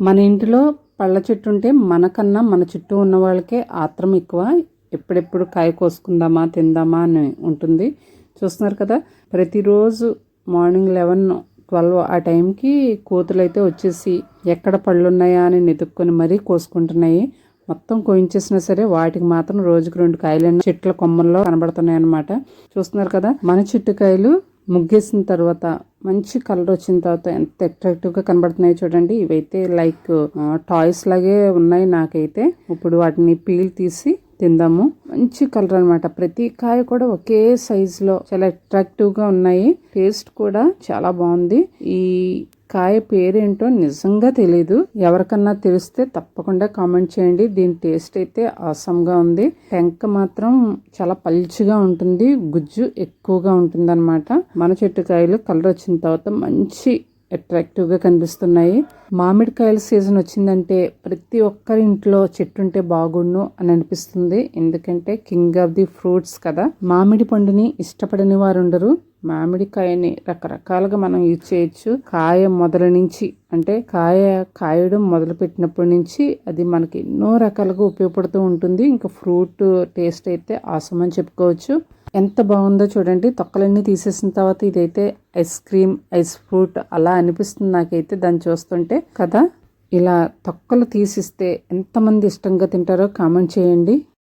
మన ఇంటిలో పళ్ళ చెట్టు ఉంటే మనకన్నా మన చుట్టూ ఉన్న వాళ్ళకే ఆత్రం ఎక్కువ. ఎప్పుడెప్పుడు కాయ కోసుకుందామా తిందామా అని ఉంటుంది. చూస్తున్నారు కదా ప్రతిరోజు మార్నింగ్ లెవెన్ ట్వెల్వ్ ఆ టైంకి కోతులు అయితే వచ్చేసి ఎక్కడ పళ్ళు ఉన్నాయా అని నెతుక్కొని మరీ కోసుకుంటున్నాయి. మొత్తం కోయించేసినా సరే వాటికి మాత్రం రోజుకి రెండు కాయలైన చెట్ల కొమ్మల్లో కనబడుతున్నాయి అన్నమాట చూస్తున్నారు కదా మన చెట్టు కాయలు ముగ్గేసిన తర్వాత మంచి కలర్ వచ్చిన తర్వాత ఎంత అట్రాక్టివ్గా కనబడుతున్నాయి చూడండి. ఇవైతే లైక్ టాయ్స్ లాగే ఉన్నాయి నాకైతే. ఇప్పుడు వాటిని పీల్ తీసి తిందాము. మంచి కలర్ అనమాట ప్రతి కాయ కూడా ఒకే సైజులో చాలా అట్రాక్టివ్గా ఉన్నాయి. టేస్ట్ కూడా చాలా బాగుంది. ఈ కాయ పేరేంటో నిజంగా తెలీదు. ఎవరికన్నా తెలిస్తే తప్పకుండా కామెంట్ చేయండి. దీని టేస్ట్ అయితే ఆసంగా ఉంది. టెంక మాత్రం చాలా పల్చిగా ఉంటుంది. గుజ్జు ఎక్కువగా ఉంటుంది మన చెట్టు కాయలు కలర్ వచ్చిన తర్వాత మంచి అట్రాక్టివ్గా కనిపిస్తున్నాయి. మామిడికాయల సీజన్ వచ్చిందంటే ప్రతి ఒక్కరి ఇంట్లో చెట్టు ఉంటే బాగుండు అని అనిపిస్తుంది. ఎందుకంటే కింగ్ ఆఫ్ ది ఫ్రూట్స్ కదా. మామిడి పండుని ఇష్టపడని వారు ఉండరు మామిడికాయని రకరకాలుగా మనం యూజ్ చేయొచ్చు. కాయ మొదల నుంచి అంటే కాయ కాయడం మొదలు పెట్టినప్పటి నుంచి అది మనకి ఎన్నో రకాలుగా ఉపయోగపడుతూ ఉంటుంది. ఇంకా ఫ్రూట్ టేస్ట్ అయితే ఆసం అని చెప్పుకోవచ్చు. ఎంత బాగుందో చూడండి. తొక్కలన్నీ తీసేసిన తర్వాత ఇదైతే ఐస్ క్రీమ్ ఐస్ ఫ్రూట్ అలా అనిపిస్తుంది నాకైతే దాన్ని చూస్తుంటే. కదా? ఇలా తొక్కలు తీసిస్తే ఎంతమంది ఇష్టంగా తింటారో కామెంట్ చేయండి.